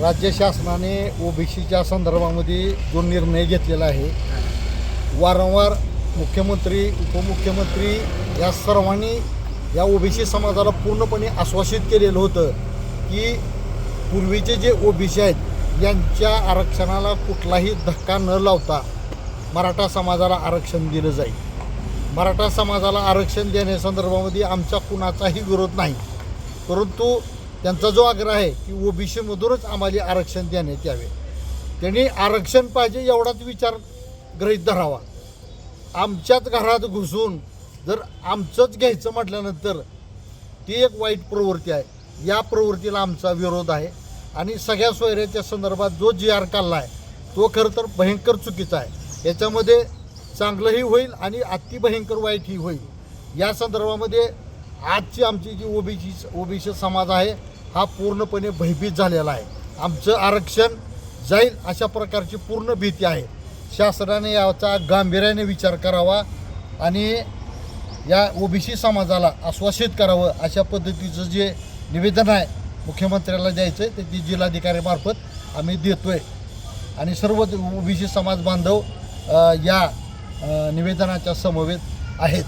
राज्य शासनाने ओबीसीच्या संदर्भामध्ये जो निर्णय घेतलेला आहे वारंवार मुख्यमंत्री उपमुख्यमंत्री या सर्वांनी या ओबीसी समाजाला पूर्णपणे आश्वासित केलेलं होतं की पूर्वीचे जे ओबीसी आहेत यांच्या आरक्षणाला कुठलाही धक्का न लावता मराठा समाजाला आरक्षण दिलं जाईल. मराठा समाजाला आरक्षण देण्यासंदर्भामध्ये आमचा कुणाचाही विरोध नाही. परंतु त्यांचा जो आग्रह आहे की ओबीसीमधूनच आम्हाला आरक्षण देण्यात यावे. त्यांनी आरक्षण पाहिजे एवढाच विचार गृहीत धरावा. आमच्याच घरात घुसून जर आमचंच घ्यायचं म्हटल्यानंतर ती एक वाईट प्रवृत्ती आहे. या प्रवृत्तीला आमचा विरोध आहे आणि सगळ्या सोयऱ्याच्या संदर्भात जो जी आर काढला आहे तो खरं तर भयंकर चुकीचा आहे. याच्यामध्ये चांगलंही होईल आणि अति भयंकर वाईटही होईल. या संदर्भामध्ये आजची आमची जी ओबीसी ओबीसी समाज आहे हा पूर्णपणे भयभीत झालेला आहे. आमचं आरक्षण जाईल अशा प्रकारची पूर्ण भीती आहे. शासनाने याचा गांभीर्याने विचार करावा आणि या ओबीसी समाजाला आश्वासित करावं अशा पद्धतीचं जे निवेदन आहे मुख्यमंत्र्याला द्यायचं आहे ते ती जिल्हाधिकाऱ्यामार्फत आम्ही देतो आहे आणि सर्व ओबीसी समाज बांधव या निवेदनाच्या समवेत आहेत.